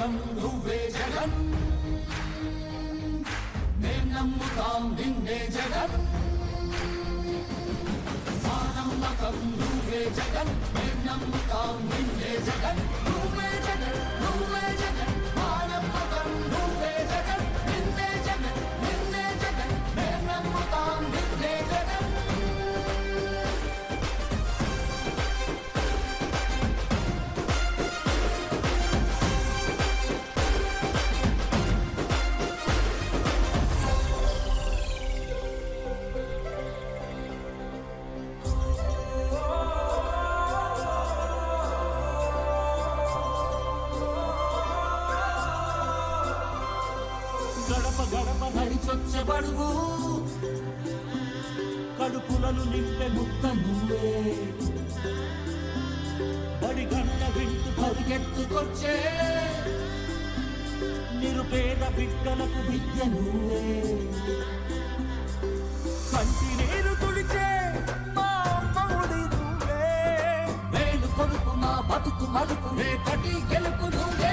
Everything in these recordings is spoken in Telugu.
జగం నువ్వే జగం మేం నమ్ముతాం నిన్నే జగం మా నమ్మకం నువ్వే జగన్. మేం నమ్ముతాం నిన్నే జగన్. నువ్వే జగన్ నువ్వే జగన్. గడప గడప నడిచొచ్చబడుగు. కడుపులను నింపే ముక్త నువ్వే బడి గంట వింటు పరిగెత్తుకొచ్చే. నిరుపేద బిడ్డలకు విద్య నువ్వే కంటి నీరు తుడిచే మా అమ్మఒడి నువ్వే. వేలు కొడుకు మా బతుకు మడుపు రేపటి గెలుపు నువ్వే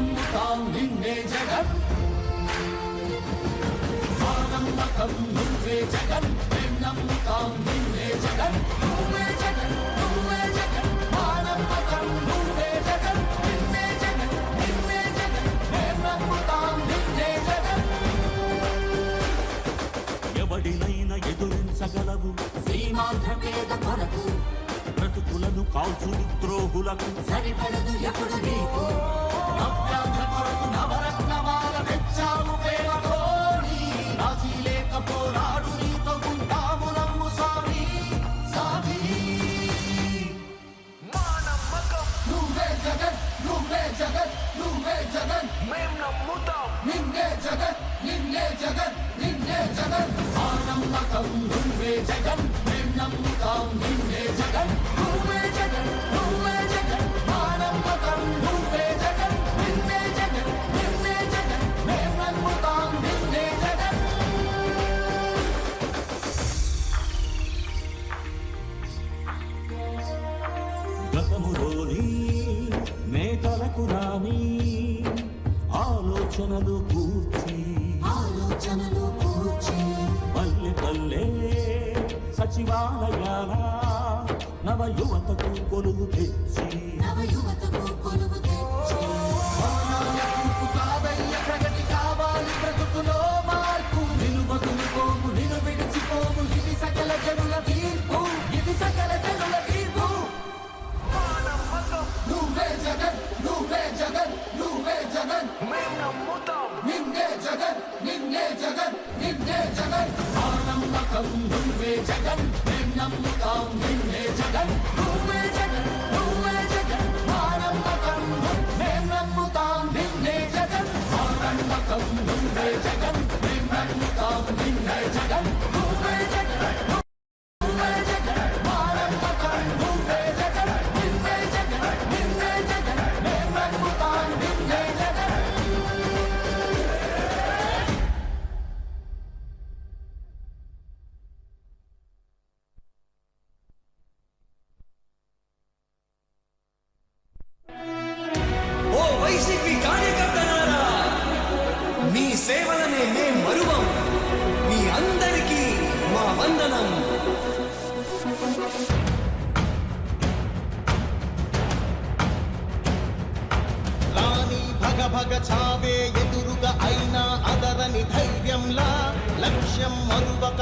నమ్ముతాం నిన్నే జగన్ మా నమ్మకం నువ్వే జగన్ మేం నమ్ముతాం నిన్నే జగన్ నువ్వే జగన్ నువ్వే జగన్ మా నమ్మకం నువ్వే జగన్ నిన్నే జగన్ నిన్నే జగన్ మేం నమ్ముతాం నిన్నే జగన్ ఎవడినైనా ఎదురించగలవు. సీమాంధ్ర పేద కొరకు. బ్రతుకులను కాల్చు ద్రోహులకు. సరిపడదు ఎప్పుడు నీకు? నవ్యాంధ్ర కొరకు నవరత్నమాల తెచ్చావు ప్రేమతోని రాజీ లేక పోరాడు నీతో ఉంటాము నమ్ము స్వామి. సామి మా నమ్మకం నువ్వే జగన్ నువ్వే జగన్ నువ్వే జగన్. మేం నమ్ముతాం. నిన్నే జగన్ నిన్నే జగన్ నిన్నే జగన్. ఆ నమ్మకం నువ్వే జగన్. ఆలోచనలు కూర్చి. ఆలోచనలు కూర్చి. పల్లె పల్లె సచివాలయాల నవ యువతకు కొలువు తెచ్చి. నవ యువతకు కొలువు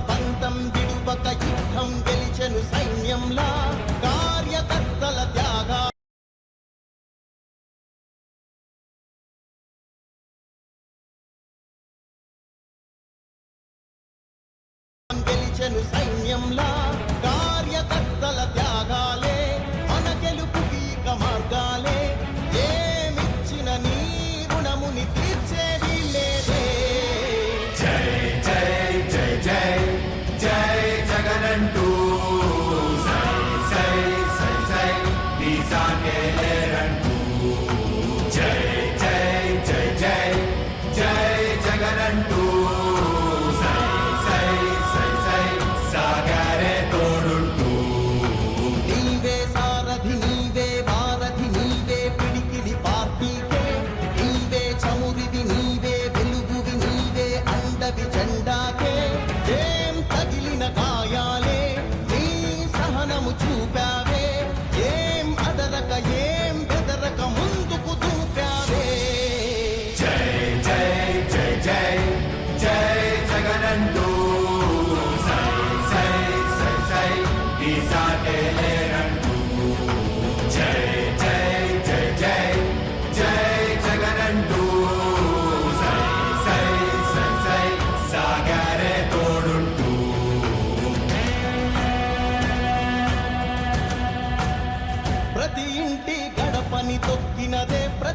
పంతం విడువక యుద్ధం గెలిచెను సైన్యంలా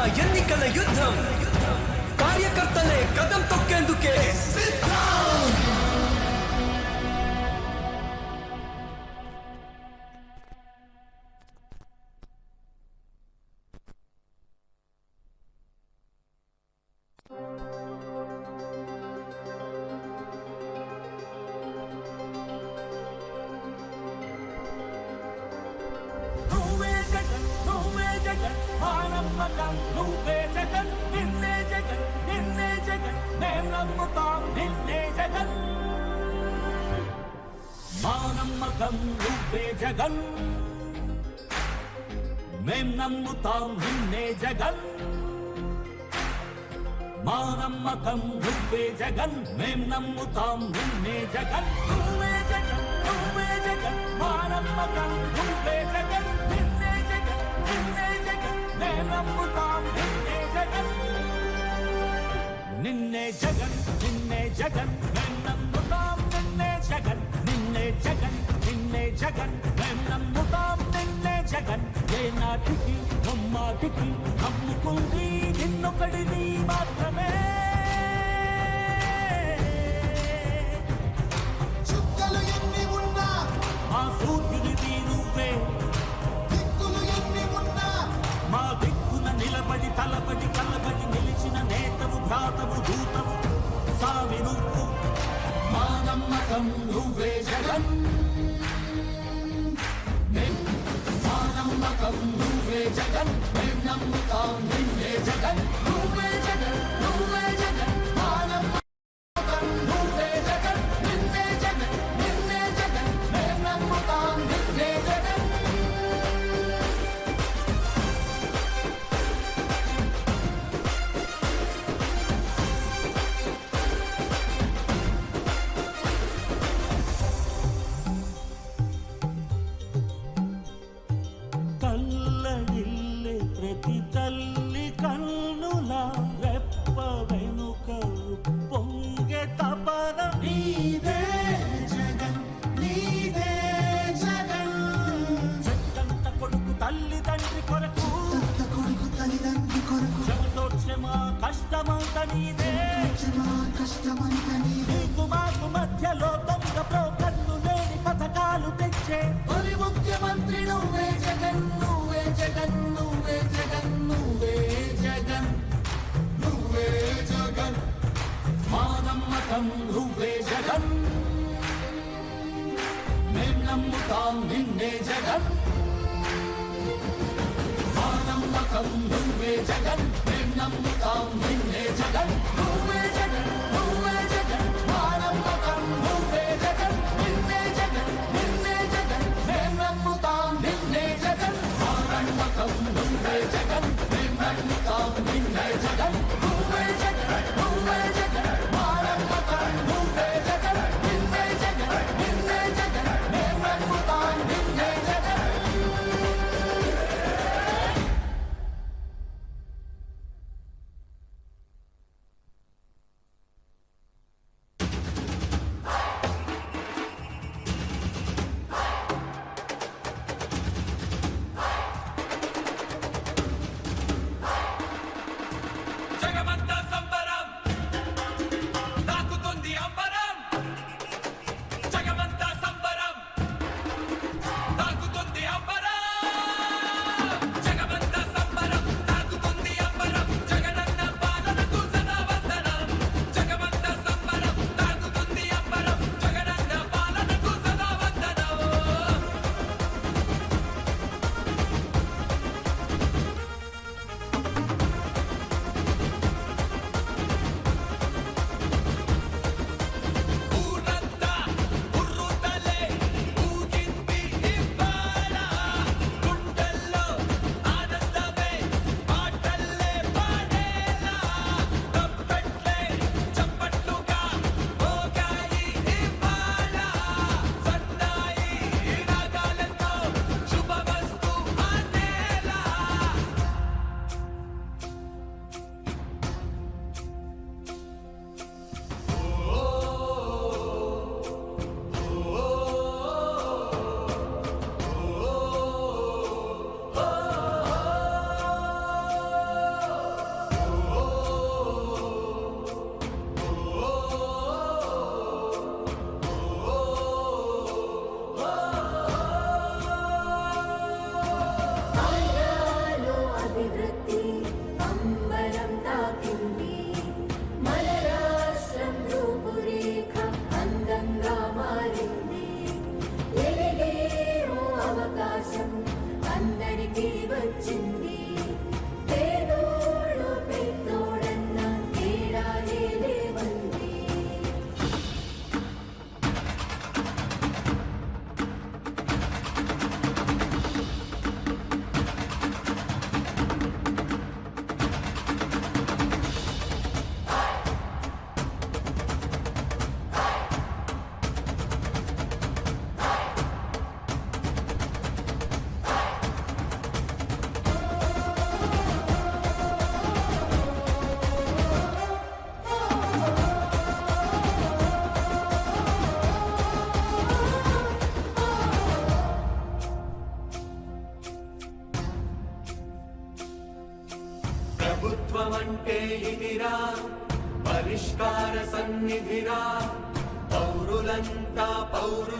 ఎన్నికల యుద్ధం కార్యకర్తలే కదం తొక్కేందుకే నువ్వే నమ్మకం నువ్వే జగన్ మేం నమ్ముతాం నిన్నే జగన్. నువ్వే జగన్ నువ్వే జగన్ మా నమ్మకం నువ్వే జగన్. నిన్నే జగన్ నిన్నే జగన్ మేం నమ్ముతాం నిన్నే జగన్. నిన్నే జగన్ నిన్నే జగన్ మేం నమ్ముతాం నిన్నే జగన్. నిన్నే జగన్ నిన్నే జగన్ మేం నమ్ముతాం నిన్నే జగన్. ఏ నాటికి నమ్మాటికి నమ్ముకుంది నిన్నొకడిది మాత్రమే. మా సూర్యునిది నువ్వే మా దిక్కున నిలబడి తలబడి కలబడి నిలిచిన నేతవు భ్రాతవు దూతవు నువ్వు మా నమ్మకం నువ్వే జగన్. మా నమ్మకం నువ్వే జగన్. నమ్ముతాం జగం నువ్వే జగం. మేం నమ్ముతాం నిన్నే జగం.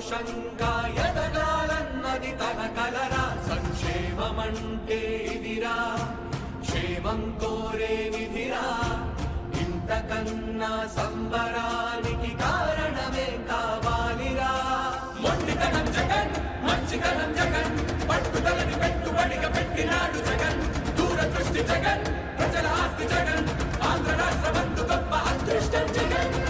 పౌరుషంగా ఎదగాలన్నది తన కలరా. సంక్షేమమంటే ఇదిరా. క్షేమం కోరే విధిరా. ఇంతకన్నా సంబరానికి కారణమే కావాలిరా. మొండితనం జగన్ మంచితనం జగన్. పట్టుదలని పెట్టుబడిగా పెట్టినాడు జగన్. దృష్టి జగన్ ప్రజల ఆస్తి జగన్. ఆంధ్ర రాష్ట్ర బంధు గొప్ప అదృష్టం జగన్.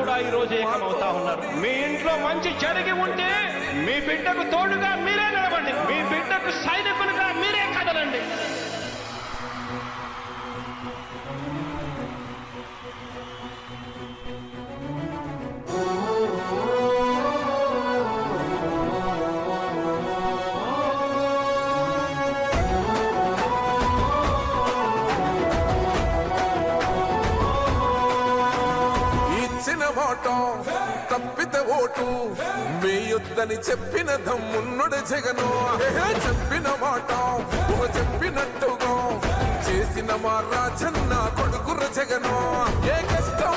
కూడా ఈ రోజు ఏకమవుతా ఉన్నారు. మీ ఇంట్లో మంచి జరిగి ఉంటే మీ బిడ్డకు తోడుగా మీరే నిలబండి మీ బిడ్డకు సైనికులుగా మీరే కదలండి. తప్పితే ఓటు. వేయొద్దని చెప్పిన దమ్మున్నడు జగను. చెప్పిన మాట చెప్పినట్టుగా. చేసిన మా రాజన్న కొడుకుర జగను. ఏ కష్టం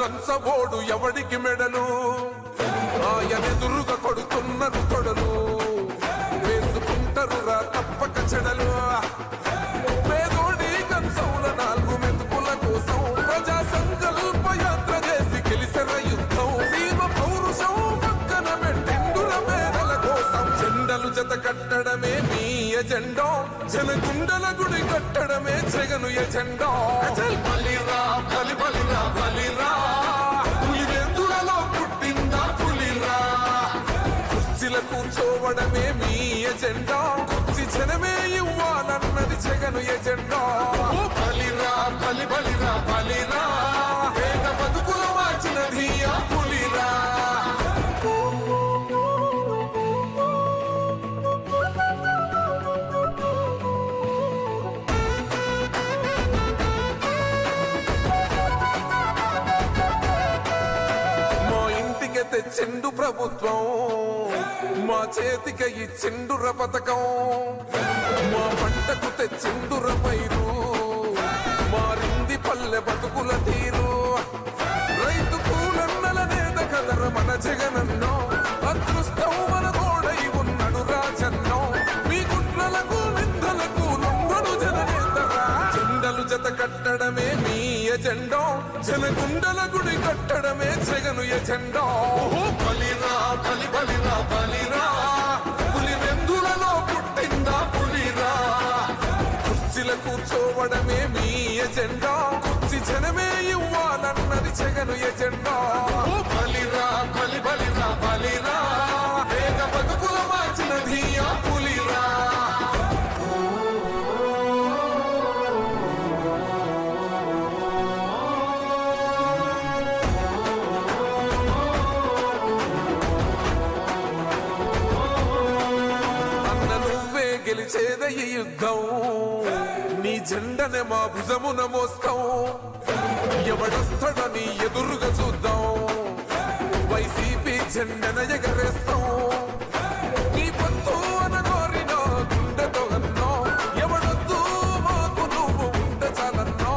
లంచబోడు ఎవడికి మెడలు? ఆయనెదురుగా కొడుతున్నారు కొడలు. వేసుకుంటారు రా తప్పక చెడలు. పేదోడి నాలుగు మెతుకుల కోసం యుద్ధం. కోసం. జత కట్టడమే మీ ఎజెండా. జనగుండల గుడి కట్టడమే జగను ఎజెండా. కూర్చోవడమే మీ ఎజెండా. కుర్చీ జనమే ఇవ్వాలన్నది జగను ఎజెండా. బలిరా బలి బలిరా. బలిరా పేద బతుకులు మార్చినది ఆ పులిరా. తెచ్చిండు ప్రభుత్వం. మా చేతిక ఈ చిండుర పథకం. మా పంటకు తెచ్చిండుర పైరు. మారింది పల్లె బతుకుల తీరు. రైతు పూలన్నల నేత కదర మన జగనన్నో. అదృష్టం మన తోడై ఉన్నడు రాజన్నో మీ గుట్లకు నిందలకు నొంగడు జననేతరా. చెండలు జత కట్టడమే మీ ఎజెండో. జనగుండల గుడి కట్టడమే జగను ఎజెండో. బలిరా బలి బలిరా బలి కూర్చోవడమే మీ ఎజెండా. కుర్చీ జనమే ఇవ్వాలన్నది జగను ఎజెండా. నువ్వే యుద్ధం నీ జెండనే మా భుజమున మోస్తాం. ఎవడొస్తాడని ఎదురుగా చూద్దాం. వైసీపీ జెండన ఎగరేస్తాం. నీ పొత్తు అనగోరిన గుండెతో అన్నో. ఎవడొద్దు మాకు నువ్వు ఉంటే చాలన్నో.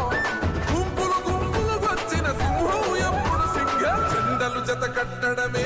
గుంపులు గుంపులు వచ్చిన సింహం ఎప్పుడు సింగ జెండలు జత కట్టడమే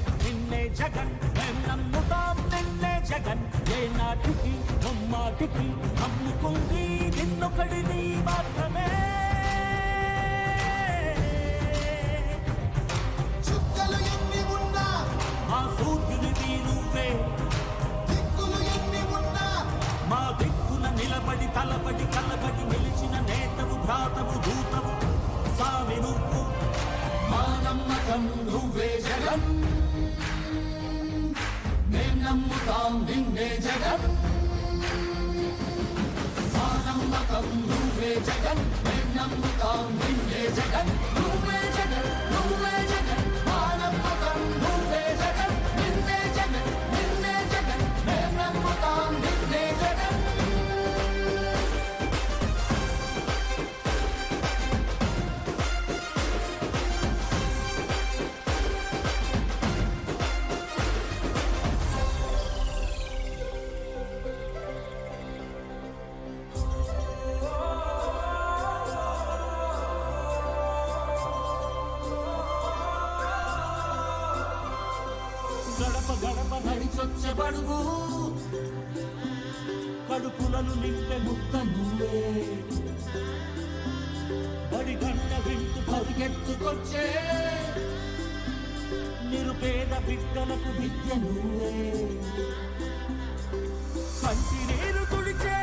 జగన్. మేం నమ్ముతాం నిన్నే జగన్. ఏ నాటికి ముమ్మాటికి నమ్ముకుంది నిన్నొకడిని మాత్రమే. చుక్కలు ఎన్ని ఉన్నా మా సూర్యునివి నువ్వే దిక్కులు ఎన్ని ఉన్నా మా దిక్కున నిలబడి తలబడి కలబడి నిలిచిన నేతవు భ్రాతవు దూతవు సామి నువ్వు. మా నమ్మకం నువ్వే జగన్. మేం నిన్నే జగన్ మా నమ్మకం నువ్వే జగన్ మేం నమ్ముతాం నిన్నే జగన్. నడిచొచ్చే కడుపులను నింపే ముక్క నువ్వే బడి గంట వింటూ పరిగెత్తుకొచ్చే. నిరుపేద బిడ్డలకు విద్య నువ్వే కంటి నీరు తుడిచే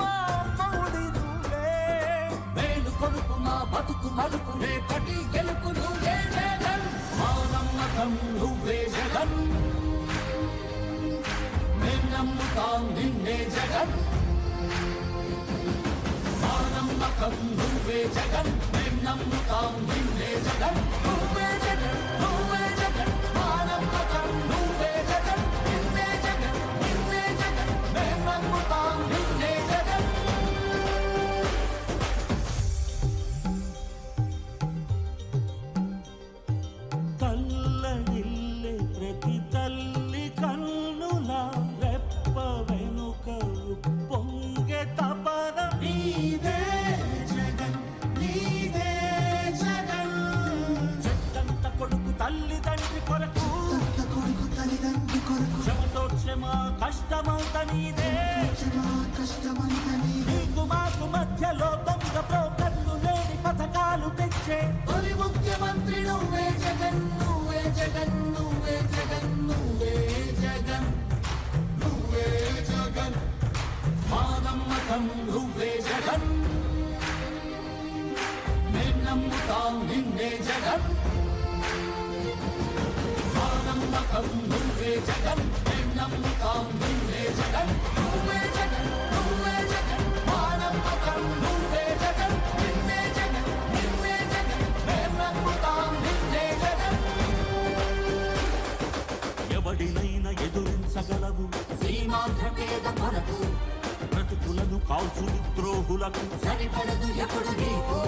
మా అమ్మఒడి నువ్వే మేలు కొడుకు మా బతుకు మలుపు రేపటి గెలుపు నువ్వే జగన్. మా నమ్మకం నువ్వే జగన్. నమ్ముతాం నిన్నే జగన్. మా నమ్మకం నువ్వే జగన్. మాకు కొరకు సరిపడదు ఎప్పుడు నీకు?